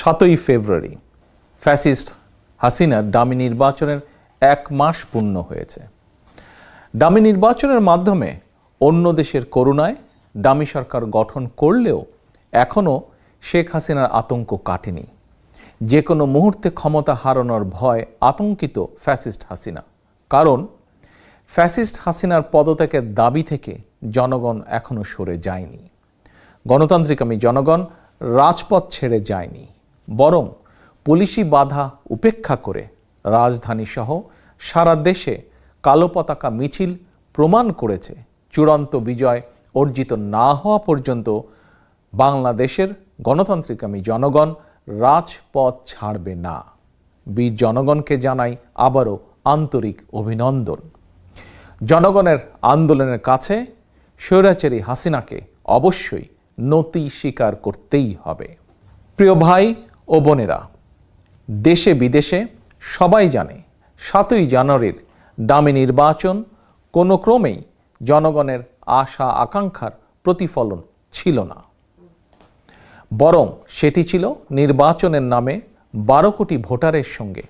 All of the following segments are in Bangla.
সাতই ফেব্রুয়ারি। ফ্যাসিস্ট হাসিনার ডামি নির্বাচনের এক মাস পূর্ণ হয়েছে। ডামি নির্বাচনের মাধ্যমে অন্য দেশের করুণায় ডামি সরকার গঠন করলেও এখনও শেখ হাসিনার আতঙ্ক কাটেনি। যে কোনো মুহূর্তে ক্ষমতা হারানোর ভয় আতঙ্কিত ফ্যাসিস্ট হাসিনা। কারণ ফ্যাসিস্ট হাসিনার পদত্যাগের দাবি থেকে জনগণ এখনও সরে যায়নি। গণতান্ত্রিক আমি জনগণ, রাজপথ ছেড়ে যায়নি। বরং পুলিশি বাধা উপেক্ষা করে রাজধানী সহ সারা দেশে কালো পতাকা মিছিল প্রমাণ করেছে চূড়ান্ত বিজয় অর্জিত না হওয়া পর্যন্ত বাংলাদেশের গণতান্ত্রিকামী জনগণ রাজপথ ছাড়বে না। বীর জনগণকে জানাই আবারও আন্তরিক অভিনন্দন। জনগণের আন্দোলনের কাছে স্বৈরাচারী হাসিনাকে অবশ্যই নতি স্বীকার করতেই হবে। প্রিয় ভাই ও বোনেরা, দেশে বিদেশে সবাই জানে সাতই জানুয়ারির দামি নির্বাচন কোনো ক্রমেই জনগণের আশা আকাঙ্ক্ষার প্রতিফলন ছিল না। বরং সেটি ছিল নির্বাচনের নামে বারো কোটি ভোটারের সঙ্গে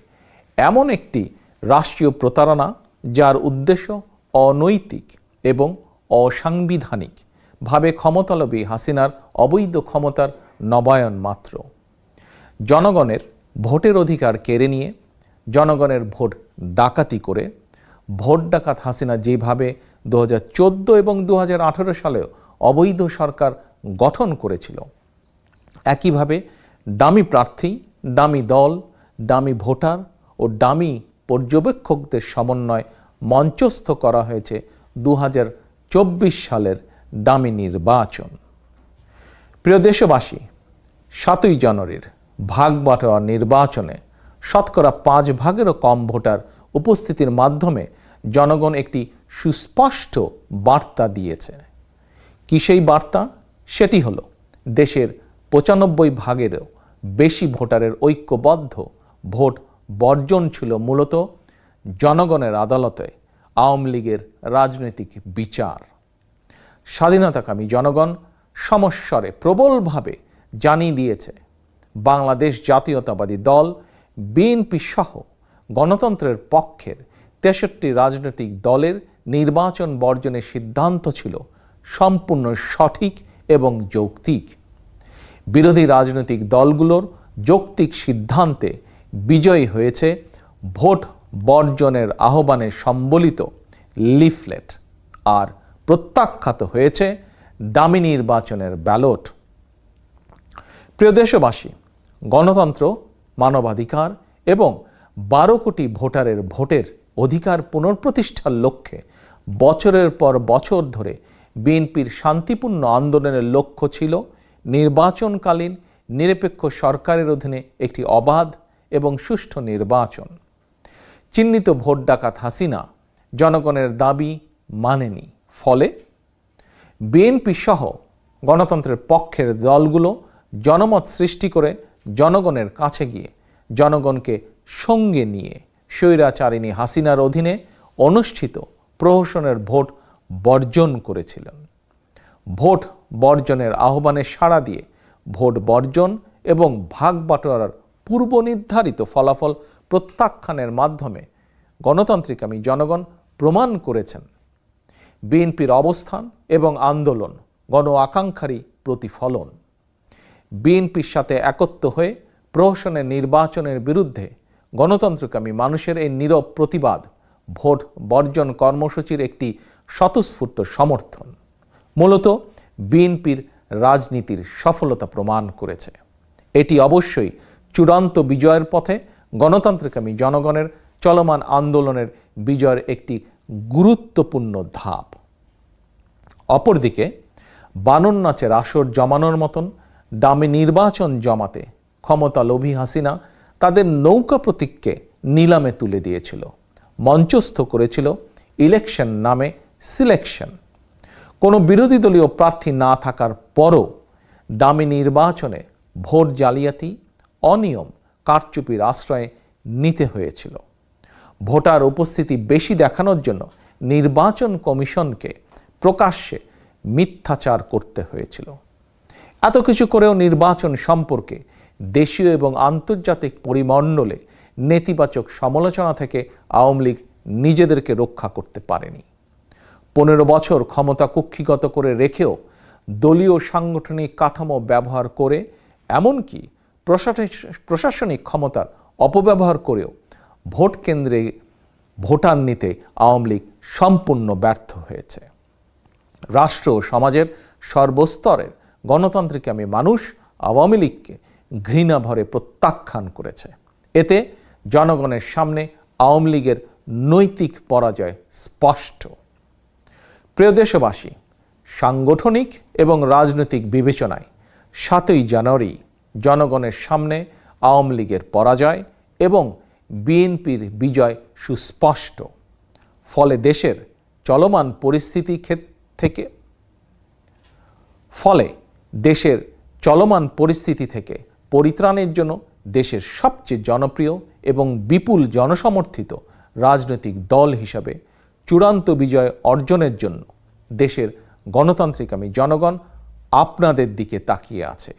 এমন একটি রাষ্ট্রীয় প্রতারণা যার উদ্দেশ্য অনৈতিক এবং অসাংবিধানিকভাবে ক্ষমতালবী হাসিনার অবৈধ ক্ষমতার নবায়ন মাত্র। জনগণের ভোটের অধিকার কেড়ে নিয়ে, জনগণের ভোট ডাকাতি করে, ভোট ডাকাত হাসিনা যেভাবে দু হাজার চোদ্দ এবং দু হাজার আঠেরো সালেও অবৈধ সরকার গঠন করেছিল, একইভাবে ডামি প্রার্থী ডামি দল ডামি ভোটার ও ডামি পর্যবেক্ষকদের সমন্বয় মঞ্চস্থ করা হয়েছে দু হাজার চব্বিশ সালের ডামি নির্বাচন। প্রিয় দেশবাসী, সাতই জানুয়ারির ভাগ বাটোয়া নির্বাচনে শতকরা পাঁচ ভাগেরও কম ভোটার উপস্থিতির মাধ্যমে জনগণ একটি সুস্পষ্ট বার্তা দিয়েছে। কি সেই বার্তা? সেটি হল, দেশের পঁচানব্বই ভাগেরও বেশি ভোটারের ঐক্যবদ্ধ ভোট বর্জন ছিল মূলত জনগণের আদালতে আওয়ামী লীগের রাজনৈতিক বিচার। স্বাধীনতাকামী জনগণ সমস্বরে প্রবলভাবে জানিয়ে দিয়েছে বাংলাদেশ জাতীয়তাবাদী দল, বিএনপি সহ গণতন্ত্রের পক্ষের তেষট্টি রাজনৈতিক দলের নির্বাচন বর্জনের সিদ্ধান্ত ছিল সম্পূর্ণ সঠিক এবং যৌক্তিক। বিরোধী রাজনৈতিক দলগুলোর যৌক্তিক সিদ্ধান্তে বিজয়ী হয়েছে ভোট বর্জনের আহ্বানে সম্বলিত লিফলেট আর প্রত্যাখ্যাত হয়েছে দামি নির্বাচনের ব্যালট। প্রিয় দেশবাসী গণতন্ত্র, মানবাধিকার এবং বারো কোটি ভোটারের ভোটের অধিকার পুনঃপ্রতিষ্ঠার লক্ষ্যে বছরের পর বছর ধরে বিএনপির শান্তিপূর্ণ আন্দোলনের লক্ষ্য ছিল নির্বাচনকালীন নিরপেক্ষ সরকারের অধীনে একটি অবাধ এবং সুষ্ঠু নির্বাচন। চিহ্নিত ভোট ডাকাত হাসিনা জনগণের দাবি মানেনি। ফলে বিএনপি সহ গণতন্ত্রের পক্ষের দলগুলো জনমত সৃষ্টি করে জনগণের কাছে গিয়ে, জনগণকে সঙ্গে নিয়ে স্বৈরাচারিণী হাসিনার অধীনে অনুষ্ঠিত প্রহসনের ভোট বর্জন করেছিলেন। ভোট বর্জনের আহ্বানে সাড়া দিয়ে ভোট বর্জন এবং ভাগ বাটোয়ারার পূর্ব নির্ধারিত ফলাফল প্রত্যাখ্যানের মাধ্যমে গণতান্ত্রিকামী জনগণ প্রমাণ করেছেন। বিএনপির অবস্থান এবং আন্দোলন গণ আকাঙ্ক্ষারই প্রতিফলন। বিএনপির সাথে একত্র হয়ে প্রহসনের নির্বাচনের বিরুদ্ধে গণতন্ত্রকামী মানুষের এই নীরব প্রতিবাদ, ভোট বর্জন কর্মসূচির একটি স্বতঃস্ফূর্ত সমর্থন। মূলত বিএনপির রাজনীতির সফলতা প্রমাণ করেছে। এটি অবশ্যই চূড়ান্ত বিজয়ের পথে গণতান্ত্রিকামী জনগণের চলমান আন্দোলনের বিজয়ের একটি গুরুত্বপূর্ণ ধাপ। অপরদিকে বানন নাচের আসর জমানোর মতন দামি নির্বাচন জমাতে ক্ষমতা লোভী হাসিনা তাদের নৌকা প্রতীককে নিলামে তুলে দিয়েছিল। মঞ্চস্থ করেছিল ইলেকশন নামে সিলেকশন। কোনো বিরোধী দলীয় প্রার্থী না থাকার পরও দামি নির্বাচনে ভোট জালিয়াতি, অনিয়ম, কারচুপির আশ্রয়ে নিতে হয়েছিল। ভোটার উপস্থিতি বেশি দেখানোর জন্য নির্বাচন কমিশনকে প্রকাশ্যে মিথ্যাচার করতে হয়েছিল। এত কিছু করেও নির্বাচন সম্পর্কে দেশীয় এবং আন্তর্জাতিক পরিমণ্ডলে নেতিবাচক সমালোচনা থেকে আওয়ামী লীগ নিজেদেরকে রক্ষা করতে পারেনি। পনেরো বছর ক্ষমতা কুক্ষিগত করে রেখেও দলীয় সাংগঠনিক কাঠামো ব্যবহার করে, এমনকি প্রশাসনিক- ক্ষমতার অপব্যবহার করেও ভোট কেন্দ্রে ভোটার নিতে আওয়ামী লীগ সম্পূর্ণ ব্যর্থ হয়েছে। রাষ্ট্র ও সমাজের সর্বস্তরের গণতান্ত্রিকামী মানুষ, আওয়ামী লীগকে ঘৃণা ভরে প্রত্যাখ্যান করেছে। এতে জনগণের সামনে আওয়ামী লীগের নৈতিক পরাজয় স্পষ্ট। প্রিয় দেশবাসী, সাংগঠনিক এবং রাজনৈতিক বিবেচনায় সাতই জানুয়ারি জনগণের সামনে আওয়ামী লীগের পরাজয় এবং বিএনপির বিজয় সুস্পষ্ট। ফলে দেশের চলমান পরিস্থিতি থেকে ফলে দেশের চলমান পরিস্থিতি থেকে পরিত্রাণের জন্য দেশের সবচেয়ে জনপ্রিয় এবং বিপুল জনসমর্থিত রাজনৈতিক দল হিসাবে চূড়ান্ত বিজয় অর্জনের জন্য দেশের গণতান্ত্রিকামী জনগণ আপনাদের দিকে তাকিয়ে আছে।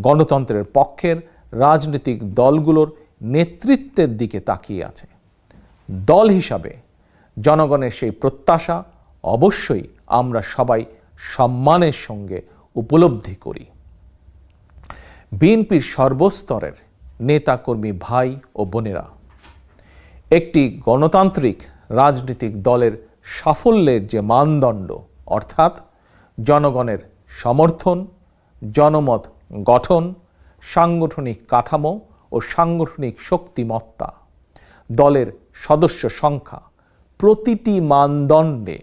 গণতন্ত্রের পক্ষের রাজনৈতিক দলগুলোর নেতৃত্বের দিকে তাকিয়ে আছে। দল হিসাবে জনগণের সেই প্রত্যাশা অবশ্যই আমরা সবাই সম্মানের সঙ্গে উপলব্ধি করি। বিএনপির সর্বস্তরের নেতাকর্মী ভাই ও বোনেরা, একটি গণতান্ত্রিক রাজনৈতিক দলের সাফল্যের যে মানদণ্ড, অর্থাৎ জনগণের সমর্থন, জনমত গঠন, সাংগঠনিক কাঠামো ও সাংগঠনিক শক্তিমত্তা, দলের সদস্য সংখ্যা, প্রতিটি মানদণ্ডে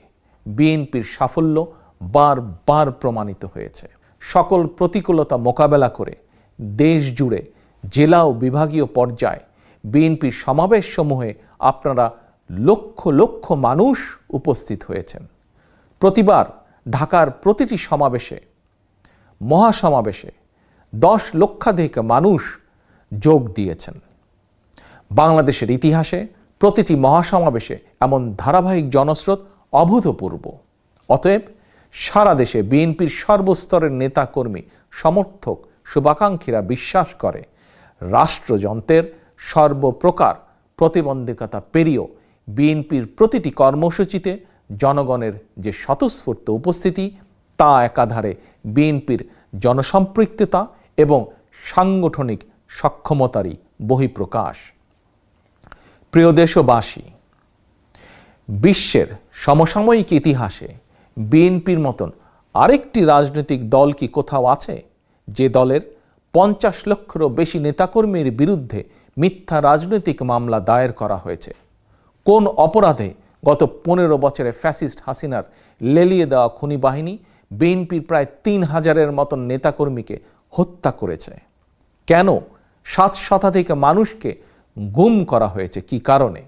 বিএনপির সাফল্য বারবার প্রমাণিত হয়েছে। সকল প্রতিকূলতা মোকাবেলা করে দেশ জুড়ে জেলা ও বিভাগীয় পর্যায়ে বিএনপির সমাবেশসমূহে আপনারা লক্ষ লক্ষ মানুষ উপস্থিত হয়েছেন। প্রতিবার ঢাকার প্রতিটি সমাবেশে, মহাসমাবেশে দশ লক্ষাধিক মানুষ যোগ দিয়েছেন। বাংলাদেশের ইতিহাসে প্রতিটি মহাসমাবেশে এমন ধারাবাহিক জনস্রোত অভূতপূর্ব। অতএব সারা দেশে বিএনপির সর্বস্তরের নেতাকর্মী, সমর্থক শুভাকাঙ্ক্ষীরা বিশ্বাস করে। রাষ্ট্রযন্ত্রের সর্বপ্রকার প্রতিবন্ধকতা পেরিয়েও বিএনপির প্রতিটি কর্মসূচিতে জনগণের যে স্বতঃস্ফূর্ত উপস্থিতি, তা একাধারে বিএনপির জনসম্পৃক্ততা এবং সাংগঠনিক সক্ষমতারই বহিঃপ্রকাশ। প্রিয় দেশবাসী, বিশ্বের সমসাময়িক ইতিহাসে বিএনপির মতন আরেকটি রাজনৈতিক দল কি কোথাও আছে? যে দলের পঞ্চাশ লক্ষেরও বেশি নেতাকর্মীর বিরুদ্ধে মিথ্যা রাজনৈতিক মামলা দায়ের করা হয়েছে। কোন অপরাধে গত পনেরো বছরে ফ্যাসিস্ট হাসিনার লেলিয়ে দেওয়া খুনি বাহিনী বিএনপির প্রায় তিন হাজারের মতন নেতাকর্মীকে হত্যা করেছে? কেন সাত শতাধিক মানুষকে গুম করা হয়েছে? কি কারণে?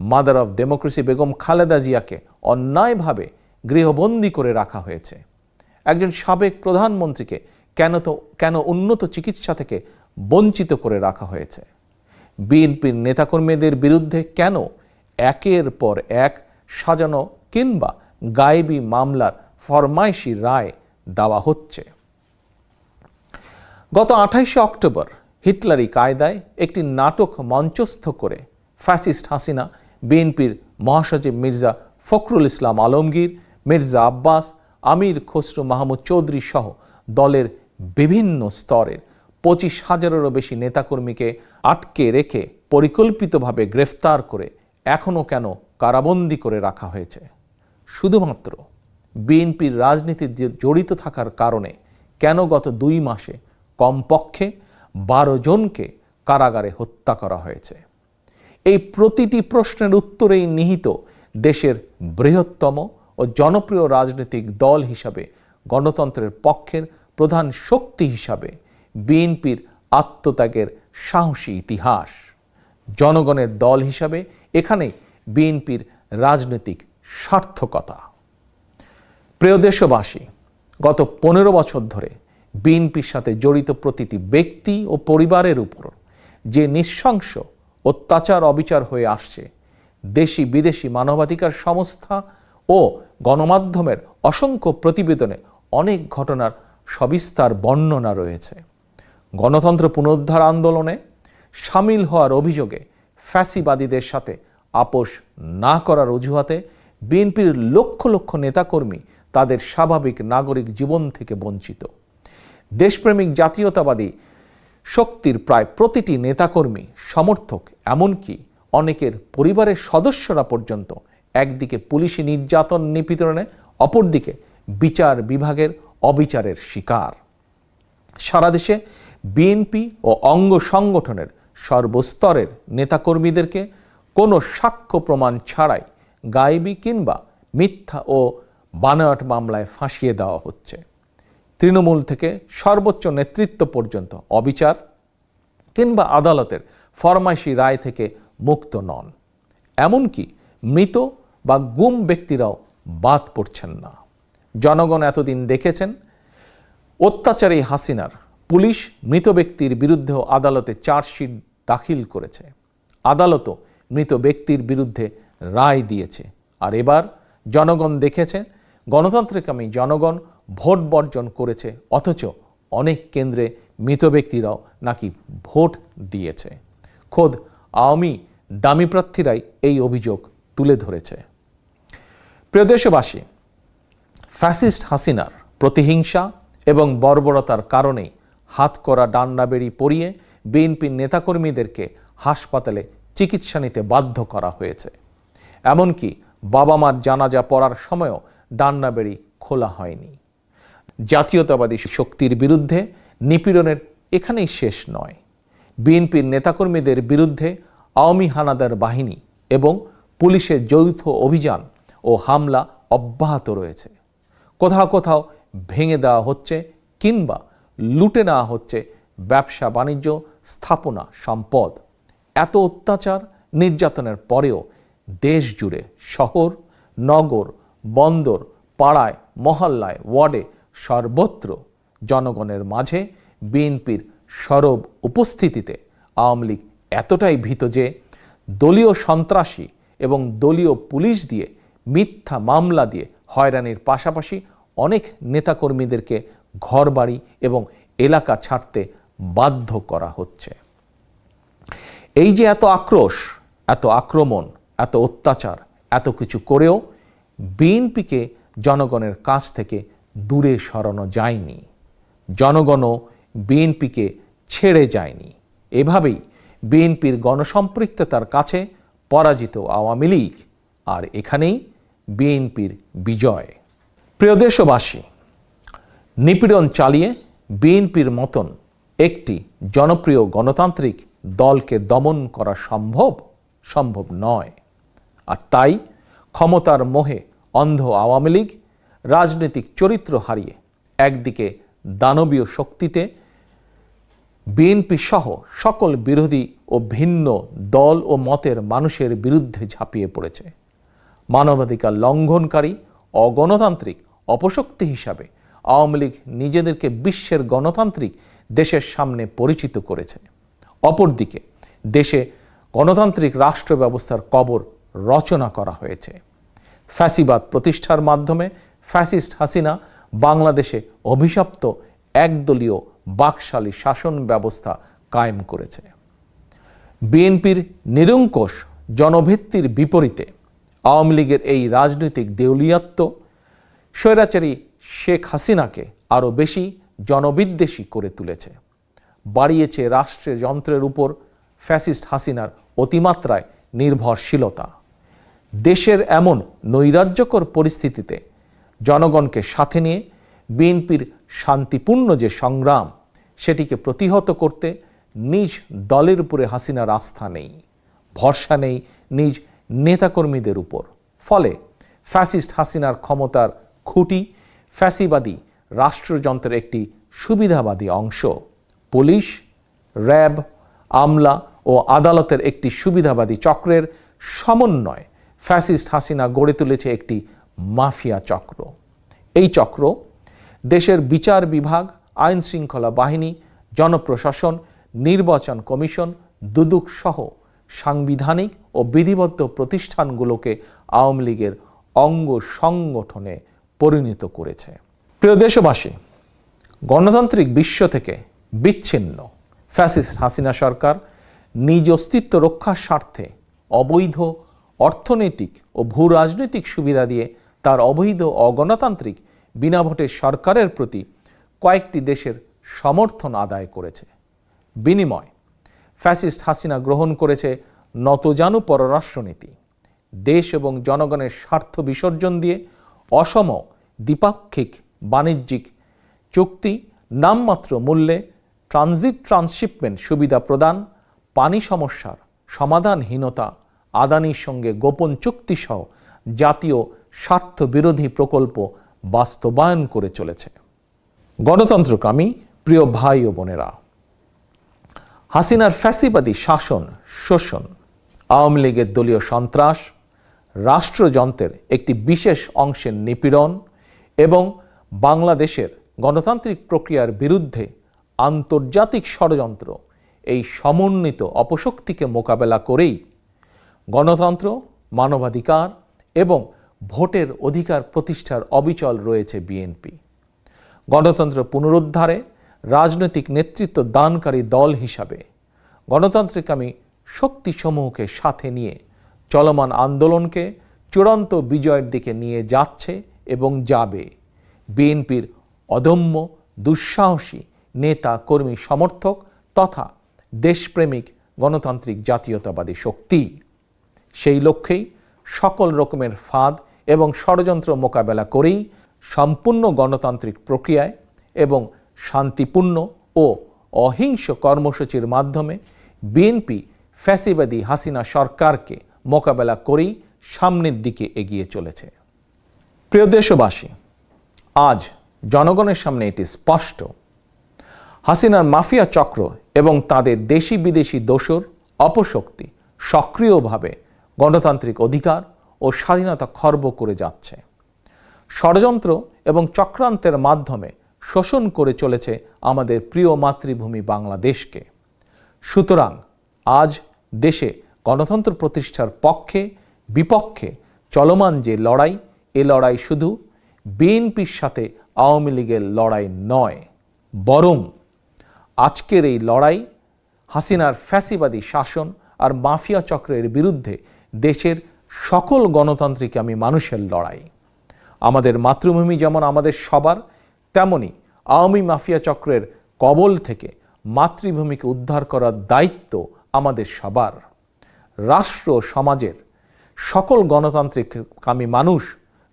Mother of democracy Begum Khaleda জিয়াকে অন্যায়ভাবে গৃহবন্দী করে রাখা হয়েছে। একজন সাবেক প্রধানমন্ত্রীকে কেন তো, কেন উন্নত চিকিৎসা থেকে বঞ্চিত করে রাখা হয়েছে? বিএনপির নেতাকর্মীদের বিরুদ্ধে কেন একের পর এক সাজানো কিংবা গায়েবী মামলার ফরমাইশি রায় দেওয়া হচ্ছে? গত আঠাইশে অক্টোবর হিটলারি কায়দায় একটি নাটক মঞ্চস্থ করে ফ্যাসিস্ট হাসিনা, বিএনপির মহাসচিব মির্জা ফখরুল ইসলাম আলমগীর মির্জা আব্বাস, আমির খসরু মাহমুদ চৌধুরী সহ দলের বিভিন্ন স্তরের পঁচিশ হাজারেরও বেশি নেতাকর্মীকে আটকে রেখে পরিকল্পিতভাবে গ্রেফতার করে এখনও কেন কারাবন্দী করে রাখা হয়েছে। শুধুমাত্র বিএনপির রাজনীতিতে জড়িত থাকার কারণে কেন গত দুই মাসে কমপক্ষে বারো জনকে কারাগারে হত্যা করা হয়েছে। এই প্রতিটি প্রশ্নের উত্তরেই নিহিত দেশের বৃহত্তম ও জনপ্রিয় রাজনৈতিক দল হিসাবে গণতন্ত্রের পক্ষের প্রধান শক্তি হিসাবে বিএনপির আত্মত্যাগের সাহসী ইতিহাস। জনগণের দল হিসাবে এখানে বিএনপির রাজনৈতিক সার্থকতা। প্রিয় দেশবাসী, গত পনেরো বছর ধরে বিএনপির সাথে জড়িত প্রতিটি ব্যক্তি ও পরিবারের উপর যে নৃশংস অত্যাচার অবিচার হয়ে আসছে দেশি বিদেশি মানবাধিকার সংস্থা ও গণমাধ্যমের অসংখ্য প্রতিবেদনে অনেক ঘটনার সবিস্তার বর্ণনা রয়েছে। গণতন্ত্র পুনরুদ্ধার আন্দোলনে সামিল হওয়ার অভিযোগে ফ্যাসিবাদীদের সাথে আপোষ না করার অজুহাতে বিএনপির লক্ষ লক্ষ নেতাকর্মী তাদের স্বাভাবিক নাগরিক জীবন থেকে বঞ্চিত। দেশপ্রেমিক জাতীয়তাবাদী শক্তির প্রায় প্রতিটি নেতাকর্মী সমর্থক, এমনকি অনেকের পরিবারের সদস্যরা পর্যন্ত একদিকে পুলিশি নির্যাতন নিপীড়নে, অপরদিকে বিচার বিভাগের অবিচারের শিকার। সারা দেশে বিএনপি ও অঙ্গ সংগঠনের সর্বস্তরের নেতাকর্মীদেরকে কোনো সাক্ষ্য প্রমাণ ছাড়াই গায়েবী কিংবা মিথ্যা ও বানোয়াট মামলায় ফাঁসিয়ে দেওয়া হচ্ছে। তৃণমূল থেকে সর্বোচ্চ নেতৃত্ব পর্যন্ত অবিচার কিংবা আদালতের ফরমাইশি রায় থেকে মুক্ত নন। এমনকি মৃত বা গুম ব্যক্তিরাও বাদ পড়ছেন না। জনগণ এতদিন দেখেছেন, অত্যাচারী হাসিনার পুলিশ মৃত ব্যক্তির বিরুদ্ধেও আদালতে চার্জশিট দাখিল করেছে। আদালতও মৃত ব্যক্তির বিরুদ্ধে রায় দিয়েছে। আর এবার জনগণ দেখেছে গণতান্ত্রিকামী জনগণ ভোট বর্জন করেছে, অথচ অনেক কেন্দ্রে মৃত ব্যক্তিরাও নাকি ভোট দিয়েছে। খোদ আওয়ামী দামি প্রার্থীরাই এই অভিযোগ তুলে ধরেছে। প্রিয় দেশবাসী, ফ্যাসিস্ট হাসিনার প্রতিহিংসা এবং বর্বরতার কারণেই হাত করা ডান্ডাবেড়ি পরিয়ে বিএনপির নেতাকর্মীদেরকে হাসপাতালে চিকিৎসা নিতে বাধ্য করা হয়েছে। এমনকি বাবা মার জানাজা পড়ার সময়ও ডান্ডাবেড়ি খোলা হয়নি। জাতীয়তাবাদী শক্তির বিরুদ্ধে নিপীড়নের এখানেই শেষ নয়। বিএনপির নেতাকর্মীদের বিরুদ্ধে আওয়ামী হানাদার বাহিনী এবং পুলিশের যৌথ অভিযান ও হামলা অব্যাহত রয়েছে। কোথাও কোথাও ভেঙে দেওয়া হচ্ছে কিংবা লুটে নেওয়া হচ্ছে ব্যবসা বাণিজ্য স্থাপনা সম্পদ। এত অত্যাচার নির্যাতনের পরেও দেশ জুড়ে শহর, নগর, বন্দর, পাড়ায়, মহল্লায়, ওয়ার্ডে সর্বত্র জনগণের মাঝে বিএনপির সরব উপস্থিতিতে আওয়ামী লীগ এতটাই ভীত যে দলীয় সন্ত্রাসী এবং দলীয় পুলিশ দিয়ে মিথ্যা মামলা দিয়ে হয়রানির পাশাপাশি অনেক নেতাকর্মীদেরকে ঘরবাড়ি এবং এলাকা ছাড়তে বাধ্য করা হচ্ছে। এই যে এত আক্রোশ, এত আক্রমণ, এত অত্যাচার, এত কিছু করেও বিএনপিকে জনগণের কাছ থেকে দূরে সরানো যায়নি। জনগণও বিএনপিকে ছেড়ে যায়নি। এভাবেই বিএনপির গণসম্পৃক্ততার কাছে পরাজিত আওয়ামী লীগ আর এখানেই বিএনপির বিজয়। প্রিয় দেশবাসী, নিপীড়ন চালিয়ে বিএনপির মতন একটি জনপ্রিয় গণতান্ত্রিক দলকে দমন করা সম্ভব? সম্ভব নয়। আর তাই ক্ষমতার মোহে অন্ধ আওয়ামী লীগ রাজনৈতিক চরিত্র হারিয়ে একদিকে দানবীয় শক্তিতে বিএনপি সহ সকল বিরোধী ও ভিন্ন দল ও মতের মানুষের বিরুদ্ধে ঝাঁপিয়ে পড়েছে। মানবাধিকার লঙ্ঘনকারী, অগণতান্ত্রিক, অপশক্তি হিসাবে আওয়ামী লীগ নিজেদেরকে বিশ্বের গণতান্ত্রিক দেশের সামনে পরিচিত করেছে। অপরদিকে, দেশে গণতান্ত্রিক রাষ্ট্র ব্যবস্থার কবর রচনা করা হয়েছে। ফ্যাসিবাদ প্রতিষ্ঠার মাধ্যমে ফ্যাসিস্ট হাসিনা বাংলাদেশে অভিশপ্ত একদলীয় বাকশালী শাসন ব্যবস্থা কায়েম করেছে। বিএনপির নিরঙ্কুশ জনভিত্তির বিপরীতে আওয়ামী লীগের এই রাজনৈতিক দেউলিয়াত্ব স্বৈরাচারী শেখ হাসিনাকে আরও বেশি জনবিদ্বেষী করে তুলেছে। বাড়িয়েছে রাষ্ট্রের যন্ত্রের উপর ফ্যাসিস্ট হাসিনার অতিমাত্রায় নির্ভরশীলতা। দেশের এমন নৈরাজ্যকর পরিস্থিতিতে জনগণকে সাথে নিয়ে বিএনপির শান্তিপূর্ণ যে সংগ্রাম, সেটিকে প্রতিহত করতে নিজ দলের উপরে হাসিনার আস্থা নেই। ভরসা নেই নিজ নেতাকর্মীদের উপর। ফলে ফ্যাসিস্ট হাসিনার ক্ষমতার খুঁটি ফ্যাসিবাদী রাষ্ট্রযন্ত্রের একটি সুবিধাবাদী অংশ। পুলিশ, র্যাব, আমলা ও আদালতের একটি সুবিধাবাদী চক্রের সমন্বয় ফ্যাসিস্ট হাসিনা গড়ে তুলেছে একটি মাফিয়া চক্র। এই চক্র দেশের বিচার বিভাগ আইন শৃঙ্খলা বাহিনী, জনপ্রশাসন, নির্বাচন কমিশন, দুদক সহ সাংবিধানিক ও বিধিবদ্ধ প্রতিষ্ঠানগুলোকে আওয়ামী লীগের অঙ্গ সংগঠনে পরিণত করেছে। প্রিয় দেশবাসী, গণতান্ত্রিক বিশ্ব থেকে বিচ্ছিন্ন ফ্যাসিস্ট হাসিনা সরকার নিজ অস্তিত্ব রক্ষার স্বার্থে অবৈধ অর্থনৈতিক ও ভূ রাজনৈতিক সুবিধা দিয়ে তার অবৈধ অগণতান্ত্রিক বিনা ভোটের সরকারের প্রতি কয়েকটি দেশের সমর্থন আদায় করেছে। বিনিময় ফ্যাসিস্ট হাসিনা গ্রহণ করেছে নতজানু পররাষ্ট্রনীতি। দেশ এবং জনগণের স্বার্থ বিসর্জন দিয়ে অসম দ্বিপাক্ষিক বাণিজ্যিক চুক্তি নামমাত্র মূল্যে ট্রানজিট ট্রান্সশিপমেন্ট সুবিধা প্রদান, পানি সমস্যার সমাধানহীনতা, আদানির সঙ্গে গোপন চুক্তিসহ জাতীয় স্বার্থ বিরোধী প্রকল্প বাস্তবায়ন করে চলেছে। গণতন্ত্রকামী প্রিয় ভাই ও বোনেরা হাসিনার ফ্যাসিবাদী শাসন, শোষণ, আওয়ামী লীগের দলীয় সন্ত্রাস, রাষ্ট্রযন্ত্রের একটি বিশেষ অংশের নিপীড়ন এবং বাংলাদেশের গণতান্ত্রিক প্রক্রিয়ার বিরুদ্ধে আন্তর্জাতিক ষড়যন্ত্র এই সমন্বিত অপশক্তিকে মোকাবেলা করেই গণতন্ত্র, মানবাধিকার এবং ভোটের অধিকার প্রতিষ্ঠার অবিচল রয়েছে বিএনপি। গণতন্ত্র পুনরুদ্ধারে রাজনৈতিক নেতৃত্ব দানকারী দল হিসাবে গণতান্ত্রিকামী শক্তিসমূহকে সাথে নিয়ে চলমান আন্দোলনকে চূড়ান্ত বিজয়ের দিকে নিয়ে যাচ্ছে এবং যাবে। বিএনপির অদম্য, দুঃসাহসী নেতা কর্মী সমর্থক তথা দেশপ্রেমিক গণতান্ত্রিক জাতীয়তাবাদী শক্তি। সেই লক্ষ্যেই সকল রকমের ফাঁদ এবং ষড়যন্ত্র মোকাবেলা করেই সম্পূর্ণ গণতান্ত্রিক প্রক্রিয়ায় এবং শান্তিপূর্ণ ও অহিংস কর্মসূচির মাধ্যমে বিএনপি ফ্যাসিবাদী হাসিনা সরকারকে মোকাবেলা করেই সামনের দিকে এগিয়ে চলেছে। প্রিয় দেশবাসী, আজ জনগণের সামনে এটি স্পষ্ট। হাসিনার মাফিয়া চক্র এবং তাদের দেশি বিদেশি দোসর অপশক্তি সক্রিয়ভাবে গণতান্ত্রিক অধিকার ও স্বাধীনতা খর্ব করে যাচ্ছে। ষড়যন্ত্র এবং চক্রান্তের মাধ্যমে শোষণ করে চলেছে আমাদের প্রিয় মাতৃভূমি বাংলাদেশকে। সুতরাং আজ দেশে গণতন্ত্র প্রতিষ্ঠার পক্ষে, বিপক্ষে চলমান যে লড়াই, এ লড়াই শুধু বিএনপির সাথে আওয়ামী লীগের লড়াই নয়, বরং আজকের এই লড়াই হাসিনার ফ্যাসিবাদী শাসন আর মাফিয়া চক্রের বিরুদ্ধে দেশের সকল গণতান্ত্রিক আমি মানুষের লড়াই। আমাদের মাতৃভূমি যেমন আমাদের সবার তেমনি আওয়ামী মাফিয়া চক্রের কবল থেকে মাতৃভূমিকে উদ্ধার করার দায়িত্ব আমাদের সবার। রাষ্ট্র সমাজের সকল গণতান্ত্রিক কামী মানুষ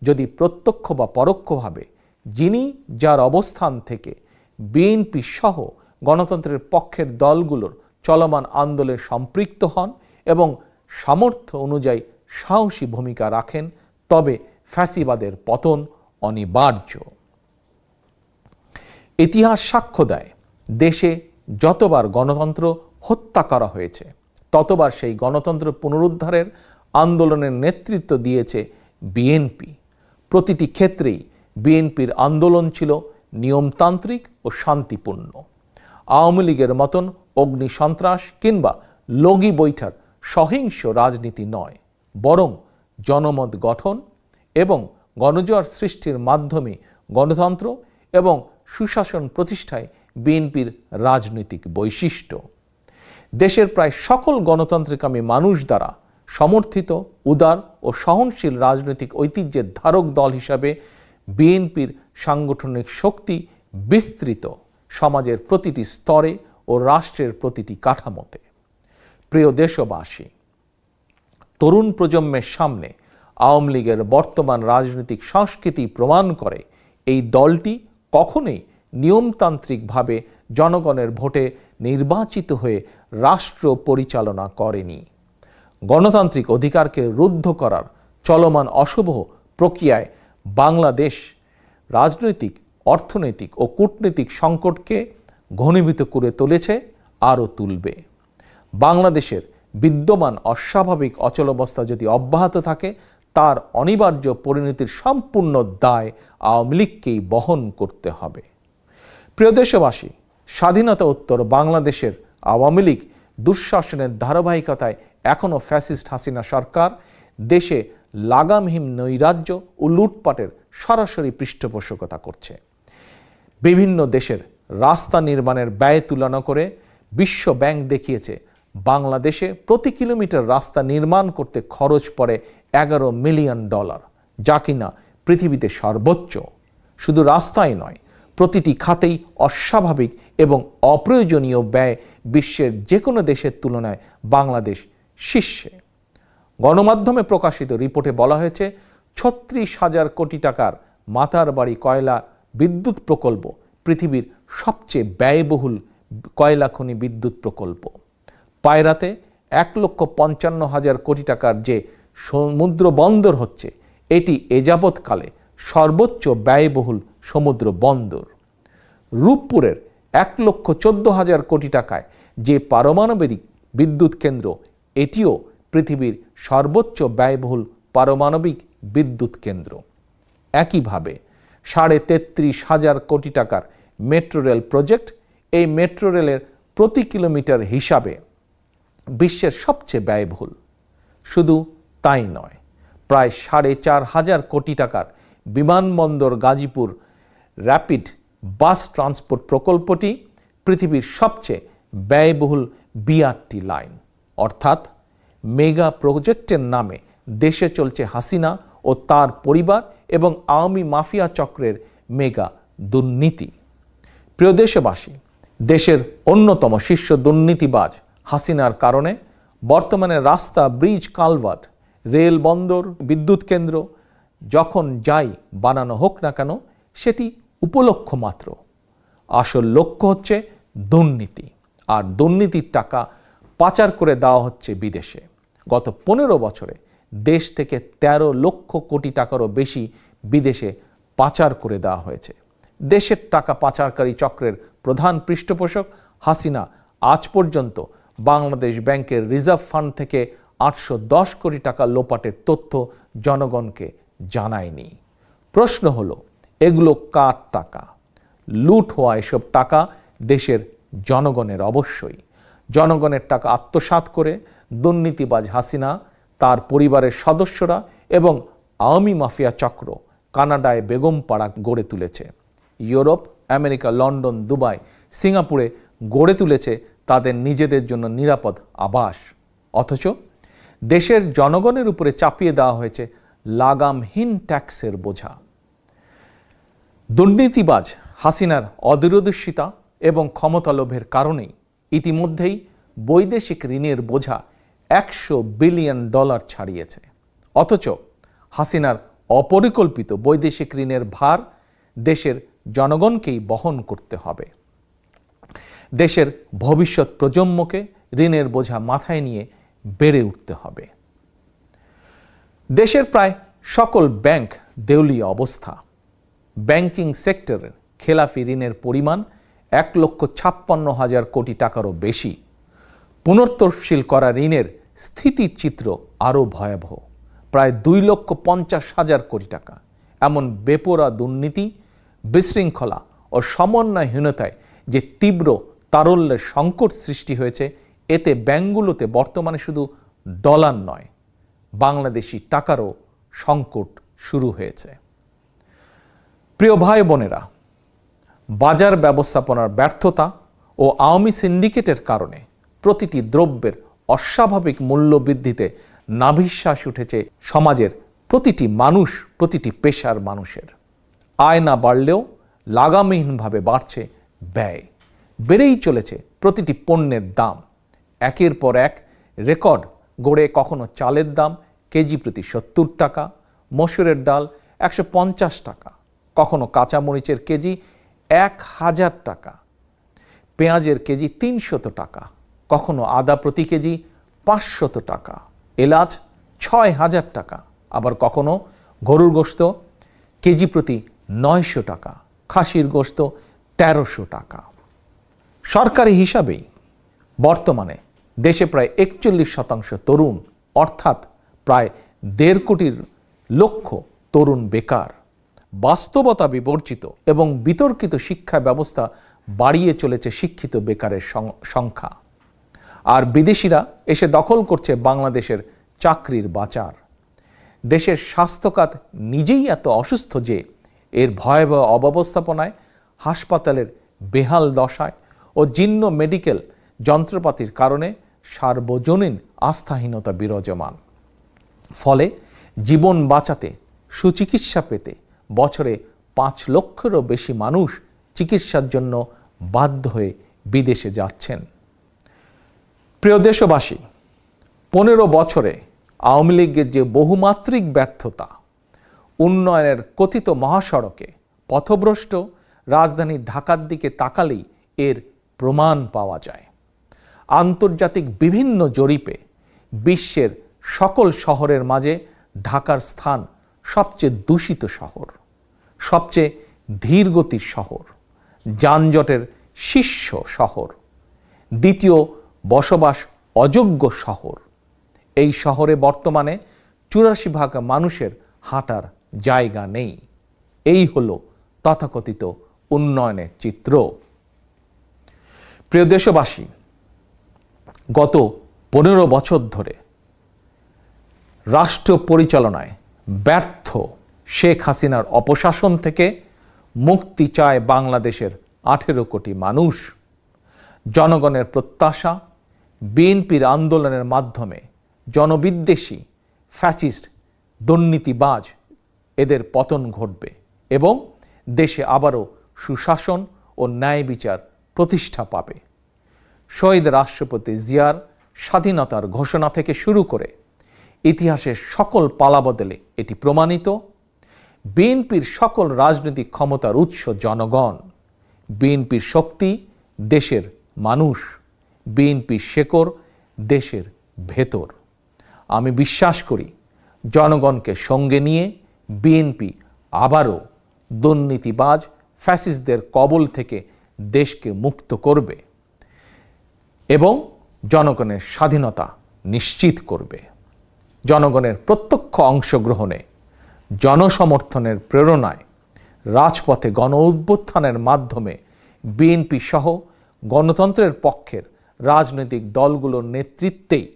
যদি প্রত্যক্ষ বা পরোক্ষভাবে যিনি যার অবস্থান থেকে বিএনপি সহ গণতন্ত্রের পক্ষের দলগুলোর চলমান আন্দোলনে সম্পৃক্ত হন এবং সামর্থ্য অনুযায়ী সাহসী ভূমিকা রাখেন, তবে ফ্যাসিবাদের পতন অনিবার্য। ইতিহাস সাক্ষ্য দেয়, দেশে যতবার গণতন্ত্র হত্যা করা হয়েছে, ততবার সেই গণতন্ত্র পুনরুদ্ধারের আন্দোলনের নেতৃত্ব দিয়েছে বিএনপি। প্রতিটি ক্ষেত্রেই বিএনপির আন্দোলন ছিল নিয়মতান্ত্রিক ও শান্তিপূর্ণ। আওয়ামী লীগের মতন অগ্নি সন্ত্রাস কিংবা লগি বৈঠার সহিংস রাজনীতি নয়, বরং জনমত গঠন এবং গণজোয়ার সৃষ্টির মাধ্যমে গণতন্ত্র এবং সুশাসন প্রতিষ্ঠায় বিএনপির রাজনৈতিক বৈশিষ্ট্য। দেশের প্রায় সকল গণতান্ত্রিকামী মানুষ দ্বারা সমর্থিত, উদার ও সহনশীল রাজনৈতিক ঐতিহ্যের ধারক দল হিসাবে বিএনপির সাংগঠনিক শক্তি বিস্তৃত সমাজের প্রতিটি স্তরে ও রাষ্ট্রের প্রতিটি কাঠামোতে। প্রিয় দেশবাসী, তরুণ প্রজন্মের সামনে আওয়ামী লীগের বর্তমান রাজনৈতিক সংস্কৃতি প্রমাণ করে এই দলটি কখনোই নিয়মতান্ত্রিকভাবে জনগণের ভোটে নির্বাচিত হয়ে রাষ্ট্র পরিচালনা করেনি। গণতান্ত্রিক অধিকারকে রুদ্ধ করার চলমান অশুভ প্রক্রিয়ায় বাংলাদেশ রাজনৈতিক, অর্থনৈতিক ও কূটনৈতিক সংকটকে ঘনীভূত করে তুলেছে, আরও তুলবে। বাংলাদেশের বিদ্যমান অস্বাভাবিক অচলাবস্থা যদি অব্যাহত থাকে তার অনিবার্য পরিণতির সম্পূর্ণ দায় আওয়ামী লীগকেই বহন করতে হবে। প্রিয় দেশবাসী, স্বাধীনতা উত্তর বাংলাদেশের আওয়ামী লীগ দুঃশাসনের ধারাবাহিকতায় এখনও ফ্যাসিস্ট হাসিনা সরকার, দেশে লাগামহীন নৈরাজ্য ও লুটপাটের সরাসরি পৃষ্ঠপোষকতা করছে। বিভিন্ন দেশের রাস্তা নির্মাণের ব্যয় তুলনা করে বিশ্ব ব্যাংক দেখিয়েছে বাংলাদেশে প্রতি কিলোমিটার রাস্তা নির্মাণ করতে খরচ পড়ে এগারো মিলিয়ন ডলার, যা কিনা পৃথিবীতে সর্বোচ্চ। শুধু রাস্তাই নয়, প্রতিটি খাতেই অস্বাভাবিক এবং অপ্রয়োজনীয় ব্যয় বিশ্বের যে কোনো দেশের তুলনায় বাংলাদেশ শীর্ষে। গণমাধ্যমে প্রকাশিত রিপোর্টে বলা হয়েছে, ছত্রিশ হাজার কোটি টাকার মাতার বাড়ি কয়লা বিদ্যুৎ প্রকল্প পৃথিবীর সবচেয়ে ব্যয়বহুল কয়লা খনি বিদ্যুৎ প্রকল্প। পায়রাতে এক লক্ষ পঞ্চান্ন হাজার কোটি টাকার যে সমুদ্র বন্দর হচ্ছে, এটি এযাবৎকালে সর্বোচ্চ ব্যয়বহুল সমুদ্র বন্দর। রূপপুরের এক লক্ষ চোদ্দ হাজার কোটি টাকায় যে পারমাণবিক বিদ্যুৎ কেন্দ্র, এটিও পৃথিবীর সর্বোচ্চ ব্যয়বহুল পারমাণবিক বিদ্যুৎ কেন্দ্র। একইভাবে সাড়ে তেত্রিশ হাজার কোটি টাকার মেট্রো রেল প্রজেক্ট, এই মেট্রো রেলের প্রতি কিলোমিটার হিসাবে বিশ্বের সবচেয়ে ব্যয়বহুল। শুধু তাই নয়, প্রায় সাড়ে চার হাজার কোটি টাকার বিমানবন্দর গাজীপুর র্যাপিড বাস ট্রান্সপোর্ট প্রকল্পটি পৃথিবীর সবচেয়ে ব্যয়বহুল বিআরটি লাইন। অর্থাৎ মেগা প্রজেক্টের নামে দেশে চলছে হাসিনা ও তার পরিবার এবং আওয়ামী মাফিয়া চক্রের মেগা দুর্নীতি। প্রিয় দেশবাসী, দেশের অন্যতম শীর্ষ দুর্নীতিবাজ হাসিনার কারণে বর্তমানে রাস্তা, ব্রিজ, কালভার্ট, রেল বন্দর, বিদ্যুৎ কেন্দ্র যখন যাই বানানো হোক না কেন, সেটি উপলক্ষ মাত্র। আসল লক্ষ্য হচ্ছে দুর্নীতি। আর দুর্নীতির টাকা পাচার করে দেওয়া হচ্ছে বিদেশে। গত পনেরো বছরে দেশ থেকে ১৩ লক্ষ কোটি টাকারও বেশি বিদেশে পাচার করে দেওয়া হয়েছে। দেশের টাকা পাচারকারী চক্রের প্রধান পৃষ্ঠপোষক হাসিনা আজ পর্যন্ত বাংলাদেশ ব্যাংকের রিজার্ভ ফান্ড থেকে আটশো দশ কোটি টাকা লোপাটের তথ্য জনগণকে জানায়নি। প্রশ্ন হলো, এগুলো কার টাকা? লুট হওয়া এসব টাকা দেশের জনগণের অবশ্যই। জনগণের টাকা আত্মসাৎ করে দুর্নীতিবাজ হাসিনা, তার পরিবারের সদস্যরা এবং আওয়ামী মাফিয়া চক্র কানাডায় বেগমপাড়া গড়ে তুলেছে। ইউরোপ, আমেরিকা, লন্ডন, দুবাই, সিঙ্গাপুরে গড়ে তুলেছে তাদের নিজেদের জন্য নিরাপদ আবাস। অথচ দেশের জনগণের উপরে চাপিয়ে দেওয়া হয়েছে লাগামহীন ট্যাক্সের বোঝা। দুর্নীতিবাজ হাসিনার অদূরদর্শিতা এবং ক্ষমতালোভের কারণেই ইতিমধ্যেই বৈদেশিক ঋণের বোঝা একশো বিলিয়ন ডলার ছাড়িয়েছে। অথচ হাসিনার অপরিকল্পিত বৈদেশিক ঋণের ভার দেশের জনগণকেই বহন করতে হবে। দেশের ভবিষ্যৎ প্রজন্মকে ঋণের বোঝা মাথায় নিয়ে বেড়ে উঠতে হবে। দেশের প্রায় সকল ব্যাংক দেউলিয়া অবস্থা। ব্যাংকিং সেক্টরের খেলাফি ঋণের পরিমাণ এক লক্ষ ছাপ্পান্ন হাজার কোটি টাকারও বেশি। পুনর্তফসিল করা ঋণের স্থিতির চিত্র আরও ভয়াবহ। প্রায় দুই লক্ষ পঞ্চাশ হাজার কোটি টাকা। এমন বেপরা দুর্নীতি, বিশৃঙ্খলা ও সমন্বয়হীনতায় যে তীব্র তারল্যের সংকট সৃষ্টি হয়েছে। এতে ব্যাংকগুলোতে বর্তমানে শুধু ডলার নয়, বাংলাদেশি টাকারও সংকট শুরু হয়েছে। প্রিয় ভাই বোনেরা, বাজার ব্যবস্থাপনার ব্যর্থতা ও আওয়ামী সিন্ডিকেটের কারণে প্রতিটি দ্রব্যের অস্বাভাবিক মূল্য বৃদ্ধিতে নাভিশ্বাস উঠেছে সমাজের প্রতিটি মানুষ, প্রতিটি পেশার মানুষের। আয় না বাড়লেও লাগামহীনভাবে বাড়ছে ব্যয়। বেড়েই চলেছে প্রতিটি পণ্যের দাম। একের পর এক রেকর্ড গড়ে কখনো চালের দাম কেজি প্রতি সত্তর টাকা, মসুরের ডাল একশো পঞ্চাশ টাকা, কখনো কাঁচামরিচের কেজি এক হাজার টাকা, পেঁয়াজের কেজি তিনশত টাকা, কখনো আদা প্রতি কেজি পাঁচশত টাকা, এলাচ ছয় হাজার টাকা, আবার কখনো গরুর গোস্ত কেজি প্রতি নয়শো টাকা, খাসির গোস্ত তেরোশো টাকা। সরকারি হিসাবেই বর্তমানে দেশে প্রায় একচল্লিশ শতাংশ তরুণ, অর্থাৎ প্রায় দেড় কোটির লক্ষ তরুণ বেকার। বাস্তবতা বিবর্জিত এবং বিতর্কিত শিক্ষা ব্যবস্থা বাড়িয়ে চলেছে শিক্ষিত বেকারের সংখ্যা। আর বিদেশিরা এসে দখল করছে বাংলাদেশের চাকরির বাজার। দেশের স্বাস্থ্যখাত নিজেই এত অসুস্থ যে, এর ভয়াবহ অব্যবস্থাপনায় হাসপাতালের বেহাল দশায় ও জীর্ণ মেডিকেল যন্ত্রপাতির কারণে সার্বজনীন আস্থাহীনতা বিরাজমান। ফলে জীবন বাঁচাতে, সুচিকিৎসা পেতে বছরে পাঁচ লক্ষেরও বেশি মানুষ চিকিৎসার জন্য বাধ্য হয়ে বিদেশে যাচ্ছেন। প্রিয় দেশবাসী, পনেরো বছরে আওয়ামী লীগের যে বহুমাত্রিক ব্যর্থতা, উন্নয়নের কথিত মহাসড়কে পথভ্রষ্ট রাজধানী ঢাকার দিকে তাকালেই এর প্রমাণ পাওয়া যায়। আন্তর্জাতিক বিভিন্ন জরিপে বিশ্বের সকল শহরের মাঝে ঢাকার স্থান সবচেয়ে দূষিত শহর, সবচেয়ে ধীরগতির শহর, যানজটের শীর্ষ শহর, দ্বিতীয় বসবাস অযোগ্য শহর। এই শহরে বর্তমানে চুরাশি ভাগ মানুষের হাঁটার জায়গা নেই। এই হলো তথাকথিত উন্নয়নের চিত্র। প্রিয় দেশবাসী, গত পনেরো বছর ধরে রাষ্ট্র পরিচালনায় ব্যর্থ শেখ হাসিনার অপশাসন থেকে মুক্তি চায় বাংলাদেশের আঠেরো কোটি মানুষ। জনগণের প্রত্যাশা, বিএনপির আন্দোলনের মাধ্যমে জনবিদ্বেষী, ফ্যাসিস্ট, দুর্নীতিবাজ এদের পতন ঘটবে এবং দেশে আবারও সুশাসন ও ন্যায় বিচার প্রতিষ্ঠা পাবে। শহীদ রাষ্ট্রপতি জিয়ার স্বাধীনতার ঘোষণা থেকে শুরু করে ইতিহাসের সকল পালাবদলে এটি প্রমাণিত। বিএনপির সকল রাজনৈতিক ক্ষমতার উৎস জনগণ। বিএনপির শক্তি দেশের মানুষ। বিএনপির শেকড় দেশের ভেতর। আমি বিশ্বাস করি, জনগণকে সঙ্গে নিয়ে বিএনপি আবারও দুর্নীতিবাজ, ফ্যাসিস্টদের কবল থেকে দেশকে মুক্ত করবে এবং জনগণের স্বাধীনতা নিশ্চিত করবে। জনগণের প্রত্যক্ষ অংশগ্রহণে, জনসমর্থনের প্রেরণায়, রাজপথে গণ উদ্বোত্থানের মাধ্যমে বিএনপি সহ গণতন্ত্রের পক্ষের রাজনৈতিক দলগুলোর নেতৃত্বেই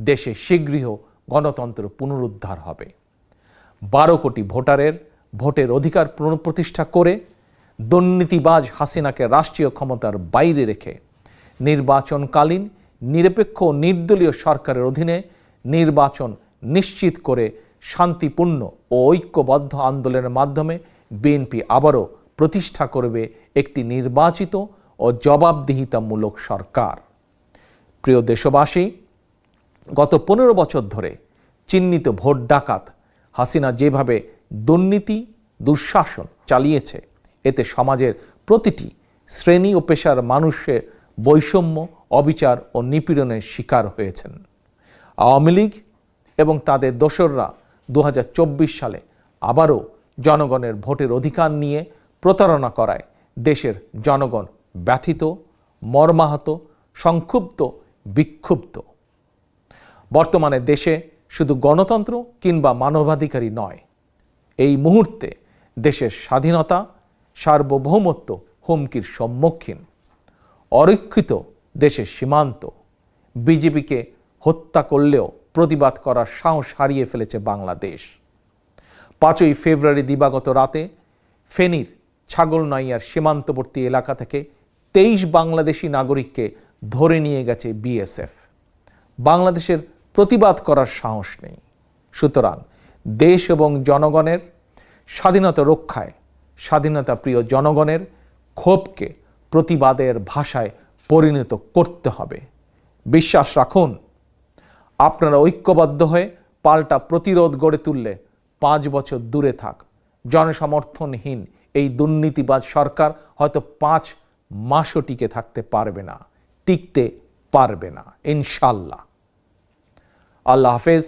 দেশে শীঘ্রই গণতন্ত্র পুনরুদ্ধার হবে। বারো কোটি ভোটারের ভোটের অধিকার পুনঃপ্রতিষ্ঠা করে দুর্নীতিবাজ হাসিনাকে রাষ্ট্রীয় ক্ষমতার বাইরে রেখে নির্বাচনকালীন, নিরপেক্ষ নির্দলীয় সরকারের অধীনে নির্বাচন নিশ্চিত করে শান্তিপূর্ণ ও ঐক্যবদ্ধ আন্দোলনের মাধ্যমে বিএনপি আবারও প্রতিষ্ঠা করবে একটি নির্বাচিত ও জবাবদিহিতামূলক সরকার। প্রিয় দেশবাসী, গত পনেরো বছর ধরে চিহ্নিত ভোট ডাকাত হাসিনা যেভাবে দুর্নীতি, দুঃশাসন চালিয়েছে এতে সমাজের প্রতিটি শ্রেণি ও পেশার মানুষের বৈষম্য, অবিচার ও নিপীড়নের শিকার হয়েছেন। আওয়ামী লীগ এবং তাদের দোসররা দু হাজার চব্বিশ সালে আবারও জনগণের ভোটের অধিকার নিয়ে প্রতারণা করায়। দেশের জনগণ ব্যথিত, মর্মাহত, সংক্ষুব্ধ, বিক্ষুব্ধ। বর্তমানে দেশে শুধু গণতন্ত্র কিংবা মানবাধিকারী নয়, এই মুহূর্তে দেশের স্বাধীনতা সার্বভৌমত্ব হুমকির সম্মুখীন। অরক্ষিত দেশের সীমান্ত। বিজেপিকে হত্যা করলেও প্রতিবাদ করার সাহস হারিয়ে ফেলেছে বাংলাদেশ। পাঁচই ফেব্রুয়ারি দিবাগত রাতে ফেনীর ছাগলনাইয়ার সীমান্তবর্তী এলাকা থেকে তেইশ বাংলাদেশি নাগরিককে ধরে নিয়ে গেছে বিএসএফ। বাংলাদেশের প্রতিবাদ করার সাহস নেই। সুতরাং দেশ এবং জনগণের স্বাধীনতা রক্ষায় স্বাধীনতা প্রিয় জনগণের ক্ষোভকে প্রতিবাদের ভাষায় পরিণত করতে হবে। বিশ্বাস রাখুন, আপনারা ঐক্যবদ্ধ হয়ে পাল্টা প্রতিরোধ গড়ে তুললে পাঁচ বছর দূরে থাক। জনসমর্থনহীন এই দুর্নীতিবাজ সরকার হয়তো পাঁচ মাসও টিকে থাকতে পারবে না, টিকতে পারবে না, ইনশাল্লাহ। আল্লাহ হাফেজ।